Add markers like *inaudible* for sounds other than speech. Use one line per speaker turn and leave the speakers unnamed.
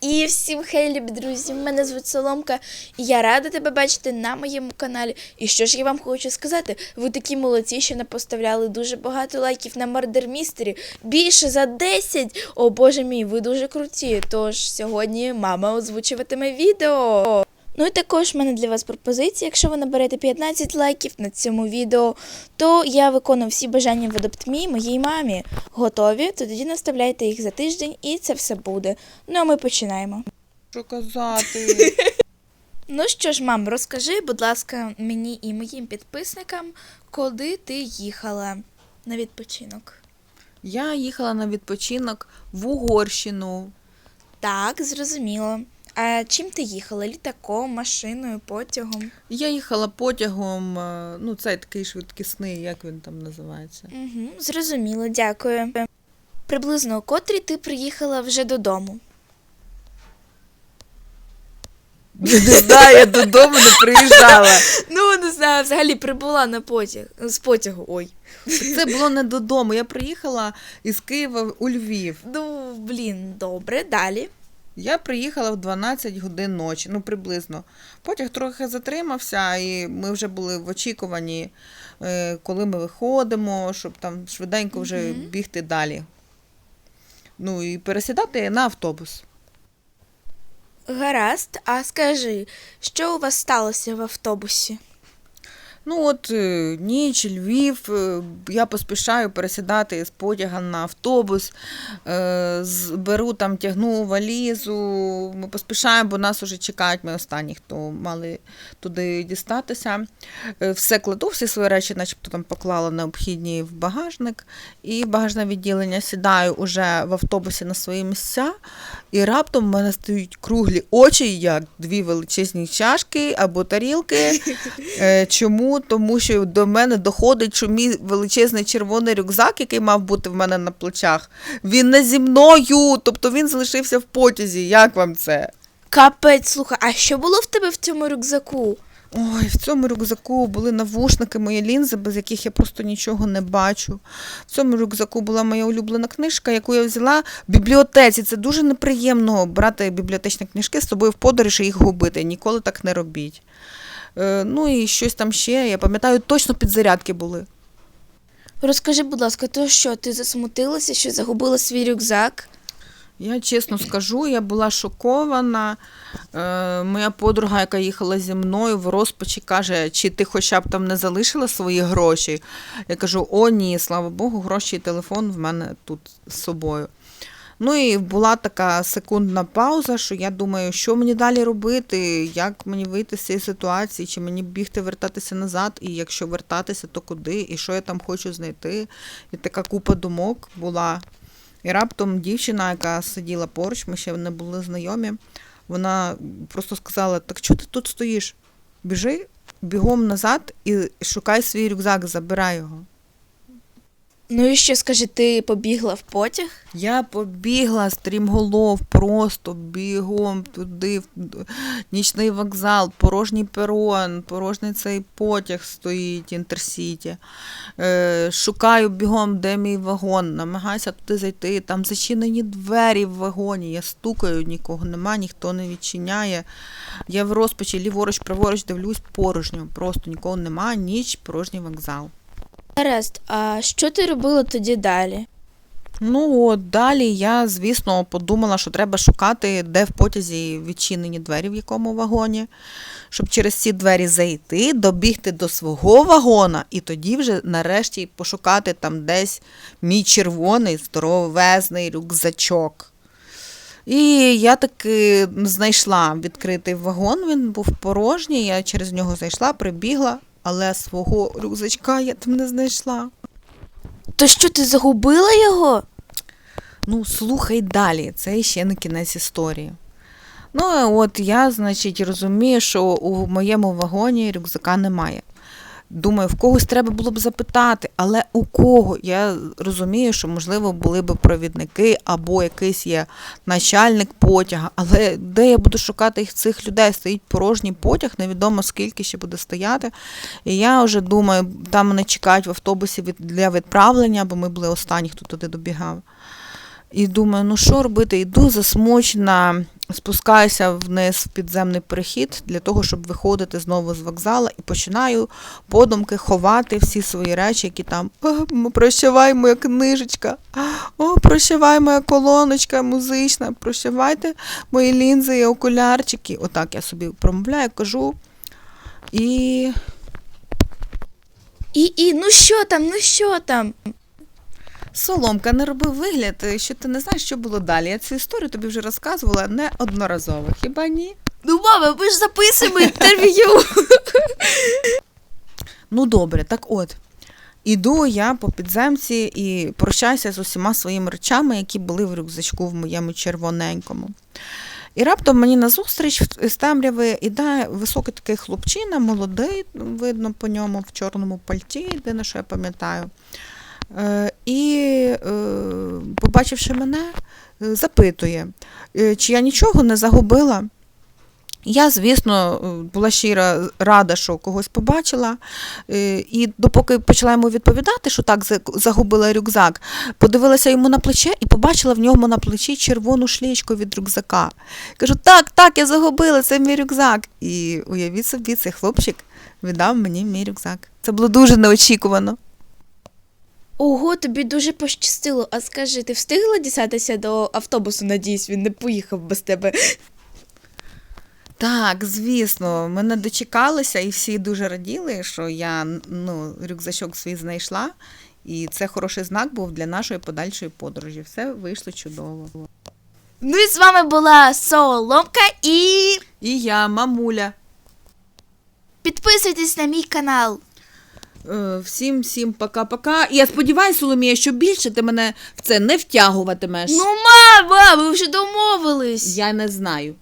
І всім хей, любі друзі! Мене звуть Соломка, і я рада тебе бачити на моєму каналі. І що ж я вам хочу сказати? Ви такі молодці, що не поставляли дуже багато лайків на Murder Містері. Більше за 10! О боже мій, ви дуже круті. Тож сьогодні мама озвучуватиме відео. Ну і також в мене для вас пропозиція. Якщо ви наберете 15 лайків на цьому відео, то я виконую всі бажання в Adopt.me моїй мамі. Готові? То тоді наставляйте їх за тиждень і це все буде. Ну а ми починаємо.
Що казати? *laughs*
Ну що ж, мам, розкажи, будь ласка, мені і моїм підписникам, куди ти їхала на відпочинок.
Я їхала на відпочинок в Угорщину.
Так, зрозуміло. А чим ти їхала? Літаком, машиною, потягом?
Я їхала потягом, е, ну цей такий швидкісний, як він там називається.
Угу, зрозуміло, дякую. Приблизно о котрій ти приїхала вже додому.
Не знаю, я додому не приїжджала. *laughs*
Ну, не знаю, взагалі прибула на потяг з потягу. Ой.
Це було не додому. Я приїхала із Києва у Львів.
Ну, блін, добре, далі.
Я приїхала в 12 годин ночі, ну приблизно. Потяг трохи затримався, і ми вже були в очікуванні, е, коли ми виходимо, щоб там швиденько вже
Мгм.
бігти далі. Ну і пересідати на автобус.
Гаразд, а скажи, що у вас сталося в автобусі?
Ну от е, ніч, Львів, е, я поспішаю пересідати з потяга на автобус, е, беру там, тягну валізу, ми поспішаємо, бо нас уже чекають, ми останні, хто мали туди дістатися. Все кладу, всі свої речі, начебто там поклала необхідні в багажник, і в багажне відділення сідаю уже в автобусі на свої місця, і раптом в мене стають круглі очі, як дві величезні чашки або тарілки. *laughs* Е, Чому? Тому що до мене доходить, що мій величезний червоний рюкзак, який мав бути в мене на плечах, він не зі мною, тобто він залишився в потязі. Як вам це?
Капець, слухай, а що було в тебе в цьому рюкзаку?
Ой, в цьому рюкзаку були навушники, мої лінзи, без яких я просто нічого не бачу. В цьому рюкзаку була моя улюблена книжка, яку я взяла в бібліотеці. Це дуже неприємно брати бібліотечні книжки з собою в подорож і їх губити. Ніколи так не робіть. Е, ну і щось там ще, я пам'ятаю, точно підзарядки були.
Розкажи, будь ласка, то що, ти засмутилася, що загубила свій рюкзак?
Я чесно скажу, я була шокована. Е, моя подруга, яка їхала зі мною в розпачі, каже, чи ти хоча б там не залишила свої гроші. Я кажу: о, ні, слава Богу, гроші і телефон в мене тут з собою. Ну і була така секундна пауза, що я думаю, що мені далі робити, як мені вийти з цієї ситуації, чи мені бігти вертатися назад, і якщо вертатися, то куди, і що я там хочу знайти. І така купа думок була. І раптом дівчина, яка сиділа поруч, ми ще не були знайомі, вона просто сказала: Так чого ти тут стоїш? Біжи бігом назад і шукай свій рюкзак, забирай його.
Ну і що, скажи, ти побігла в потяг?
Я побігла стрімголов, просто бігом туди, в нічний вокзал, порожній перон, порожній цей потяг стоїть, інтерсіті. Е, шукаю бігом, де мій вагон, намагаюся туди зайти. Там зачинені двері в вагоні. Я стукаю, нікого нема, ніхто не відчиняє. Я в розпачі, ліворуч, праворуч дивлюсь порожньо. Просто нікого нема, ніч, порожній вокзал.
Гаразд, а що ти робила тоді далі?
Ну, от далі я, звісно, подумала, що треба шукати, де в потязі відчинені двері, в якому вагоні, щоб через ці двері зайти, добігти до свого вагона, і тоді вже нарешті пошукати там десь мій червоний здоровезний рюкзачок. І я таки знайшла відкритий вагон, він був порожній, я через нього зайшла, прибігла, але свого рюкзачка я там не знайшла.
То що ти загубила його?
Ну, слухай далі, це ще не кінець історії. Ну, от я, значить, розумію, що у моєму вагоні рюкзака немає. Думаю, в когось треба було б запитати, але у кого? Я розумію, що, можливо, були б провідники або якийсь є начальник потяга, але де я буду шукати цих людей? Стоїть порожній потяг, невідомо скільки ще буде стояти. І я вже думаю, там мене чекають в автобусі для відправлення, бо ми були останні, хто туди добігав. І думаю, ну що робити? Йду засмучена спускаюся вниз в підземний перехід для того, щоб виходити знову з вокзала і починаю подумки ховати всі свої речі, які там «О, прощавай, моя книжечка, о, прощавай, моя колоночка музична, прощавайте мої лінзи і окулярчики. Отак я собі промовляю, кажу. І
І, і, ну що там, ну що там?
Соломка, не роби вигляд, що ти не знаєш, що було далі. Я цю історію тобі вже розказувала неодноразово. Хіба ні?
Ну, мама, ми ж записуємо інтерв'ю. *laughs*
Ну добре, так от. Іду я по підземці і прощаюся з усіма своїми речами, які були в рюкзачку в моєму червоненькому. І раптом мені назустріч з темряви іде високий такий хлопчина, молодий, видно по ньому в чорному пальті, єдине, що я пам'ятаю. Е, і, е, побачивши мене, е, запитує, чи я нічого не загубила. Я, звісно, була щиро рада, що когось побачила. І допоки почала йому відповідати, що так загубила рюкзак, подивилася йому на плече і побачила в ньому на плечі червону шлічку від рюкзака. Кажу, так, так, я загубила, це мій рюкзак. І уявіть собі, цей хлопчик віддав мені мій рюкзак. Це було дуже неочікувано.
Ого, тобі дуже пощастило. А скажи, ти встигла дістатися до автобусу? Надіюсь, він не поїхав без тебе.
Так, звісно, мене дочекалися, і всі дуже раділи, що я ну, рюкзачок свій знайшла. І це хороший знак був для нашої подальшої подорожі. Все вийшло чудово.
Ну і з вами була Соломка і
І я, мамуля.
підписуйтесь на мій канал.
Е, Всім, всім пока-пока. І я сподіваюся, Соломія, що більше ти мене в це не втягуватимеш.
Ну, мама, ви вже домовились.
Я не знаю.